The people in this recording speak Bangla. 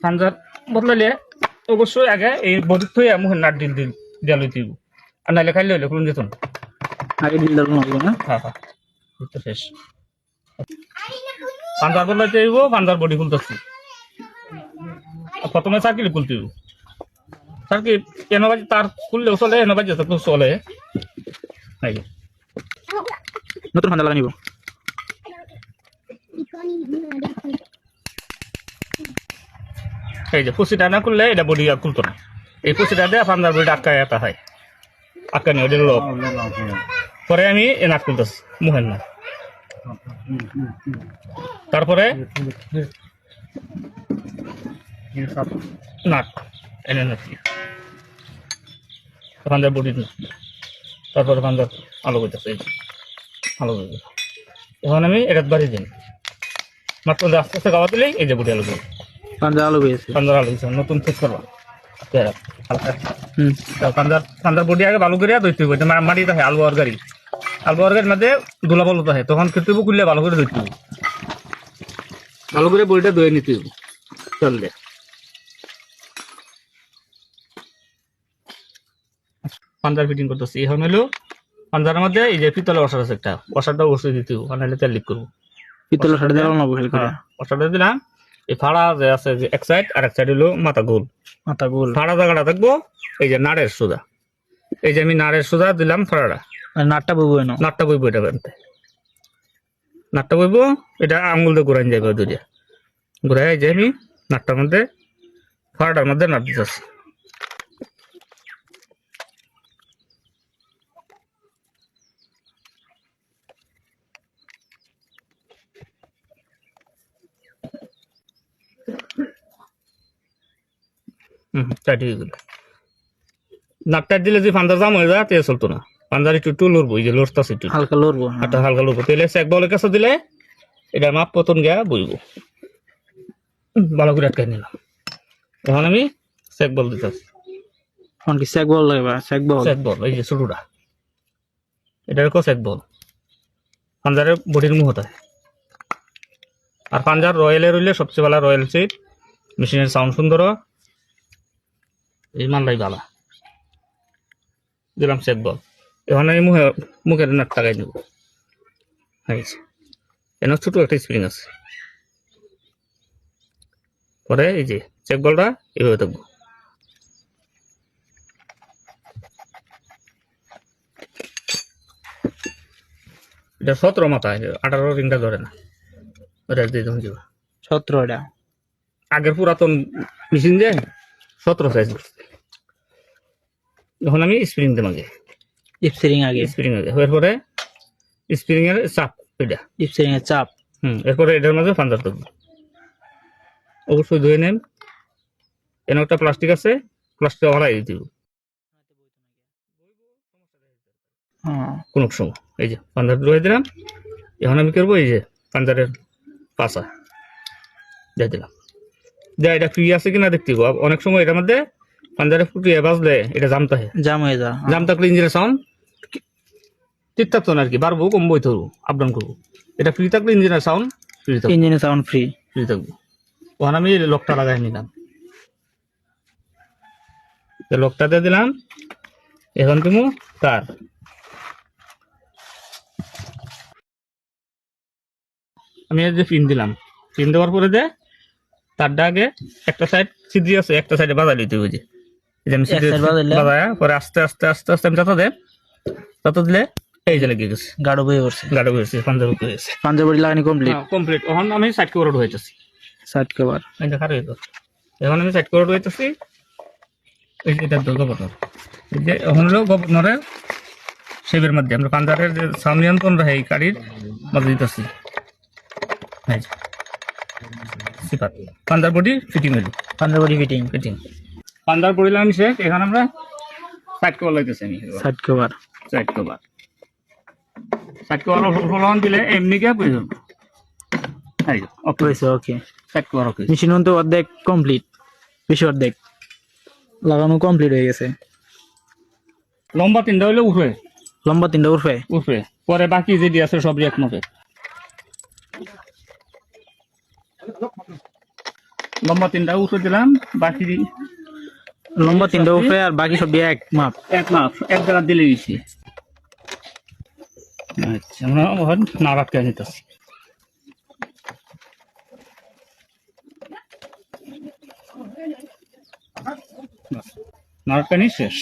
পাঞ্জার বদলালে অবশ্যই আগে এই বডির থই মুখে নাট দিল দিল দিয়া হইব। আর নাইলে খাইলে হইলে খুলুন যেত না। আগে দারুণ লাগবে না? হ্যাঁ হ্যাঁ। তো শেষ। পাঞ্জার বদলাইতে হইব পাঞ্জার বডি খুলতেছি প্রথমে সার্কিল খুলতে হইব। সার্কিল এনে বাজি তার খুললেও চলে এনে বাজি তো চলে। যে। নতুন ফান্দা লাগানিব এই যে পুষিটা না করলে এটা বডি খুলতো না। এই পুষিটা দিয়ে পাঞ্জার বডি আটকা এটা হয়। আটকা নিয়ে ওটা লোক পরে আমি এ নাক খুলতেছি মুহের নাক। তারপরে নাক, এনে নাকি বডি না তারপরে পাঞ্জার আলো করতেছে। আলো করতে এখন আমি এটা বাড়ি দিন মাত্র আস্তে আস্তে গাওয়া দিলেই এই যে বডি আলো করবে পাঞ্জা আলু পেয়েছে আলো নতুন ফিক্স করবা। পাঞ্জার বডি আগে ভালো করে দইতে হবে তোমার মাটি থাকে আলু আর গাড়ি আলু আর গাড়ির মধ্যে দুলা বলত হয় তখন খেতে খুললে ভালো করে দইতে হবে ভালো করে বডিটা দই নিতে হবে চললে পাঞ্জার ফিটিং করতেছি। এখন হলো পাঞ্জারের মধ্যে এই যে পিতলের ওষার আছে একটা ওষারটা অবশ্যই দিতে হবে নাহলে তেল লিক করব। পিতলের করে ওষারটা দিলাম। এই ফাড়া যে আছে যে এক সাইড আর এক সাইড হলো মাথা গোল মাথা গোল ফাড়া জায়গাটা থাকব এই যে নাড়ের সুদা এই যে আমি নাড়ের সুদা দিলাম ফাড়াটা। আর নাটটা বইব এনো? নাটটা বইবো এটা বেনতে। নাটটা বইবো এটা আঙুল দিয়ে ঘুরাই যাবে দুরিয়া ঘুরাই যে আমি নাটটার মধ্যে ফাড়াটার মধ্যে নাট দিতেছি হুম চাটি গেল নাটটা দিলে যে ফান্দার জাম হয়ে যায় তে চলতো না। ফান্দার একটু একটু লড়বো এই যে লড়তাছে একটু হালকা লড়বো। হালকা লড়বো তেলে এক বলের কাছে দিলে এটা মাপ পতন গিয়া বইব ভালো করে আটকে নিলাম। এখন আমি চেক বল দিতেছি এখন কি স্যাক বল লাগবে? স্যাক বল চেক বল এই যে ছোটটা এটা রেখো চেক বল পাঞ্জারের বডির মুহতে আর পাঞ্জার রয়্যালের রইলে সবচেয়ে ভালো রয়্যাল সিট। মেশিনের সাউন্ড সুন্দর এই ভালো দিলাম চেক বল। এখন আমি মুখে মুখের নাট টাকাই দেবো। হয়েছে এখানে ছোট একটা স্প্রিং আছে। পরে এই যে চেক বলটা এভাবে থাকব। এটা সতেরো মাথা আঠারো রিংটা ধরে না। ওটা দিয়ে তখন যাবে সতেরো এটা আগের পুরাতন মেশিন যে সতেরো সাইজ এখন আমি স্প্রিং দিলাম আগে। ইপসিরিং আগে। স্প্রিং আগে। হওয়ার পরে স্প্রিং এর চাপ এটা। ইপসিরিং এর চাপ। হুম এরপরে এটার মাঝে পাঞ্জার দেবো। অবশ্যই ধুয়ে নেন। এনে একটা প্লাস্টিক আছে প্লাস্টিক হবে হ্যাঁ। কোনো সময়। এই যে পাঞ্জার ধুয়ে দিলাম। এখন আমি করব? এই যে পাঞ্জারের পাশা দিয়ে দিলাম। যা এটা ফ্রি আছে কিনা দেখতে হবে। অনেক সময় এটার মধ্যে পাঞ্জারে ফুটিয়ে বাজলে এটা জামতে হয় জাম হয়ে যা জাম থাকলে ইঞ্জিনের সাউন্ড ঠিক থাকতো না আর কি বাড়বো কমবো ধরবো আপ ডাউন করব। এটা ফ্রি থাকলে ইঞ্জিনের সাউন্ড ফ্রি থাকবে। ইঞ্জিনের সাউন্ড ফ্রি ফ্রি থাকব। ওখানে আমি লকটা লাগাই নিলাম। লকটা দিয়ে দিলাম। এখন তুমি তার। আমি যে পিন দিলাম। পিন দেওয়ার পরে যে তারটা আগে একটা সাইড সিদ্ধি আছে একটা সাইডে বাজাই দিতে হবে যে। আমি বাজায় পরে আস্তে আস্তে আস্তে আস্তে আমি যাতা দেয় যাতা দিলে এই যে লেগে গেছে। গাঢ় বয়ে পড়ছে গাড়ি হয়েছে পাঞ্জাবি হয়েছে পাঞ্জাবি লাগানি কমপ্লিট কমপ্লিট এখন আমি সাইড করে হয়েছি সাইড কভার এই দেখা রইল এখন আমি সাইড করে রইতেছি এই যে এটা এই যে এখন হলো গভর্নরের শেপের মধ্যে আমরা পাঞ্জাবের যে সাউন্ড নিয়ন্ত্রণ রাখে এই গাড়ির মধ্যে দিতেছি। এই সিপাত পাঞ্জাব ফিটিং হইল। পাঞ্জাবি ফিটিং ফিটিং বডি লাগানি শেষ এখন আমরা সাইড কভার লাইতেছি আমি। Side cover side cover side cover ফলন দিলে এমনি কে okay okay side cover okay machine তো অর্ধেক কমপ্লিট বেশি অর্ধেক। লাগানো কমপ্লিট হয়ে গেছে। লম্বা তিনটা হইলে উঠবে। লম্বা তিনটা উঠবে। উঠবে। পরে বাকি যেটি আছে সব এক লম্বা তিনটা উঠে দিলাম বাকি লম্বা তিনটা উপরে আর বাকি সব এক মাপ। এক মাপ এক জায়গা দিলে দিছি আচ্ছা আমরা এখন নাড় আটকে নিতেছি নাড়াটকানি শেষ।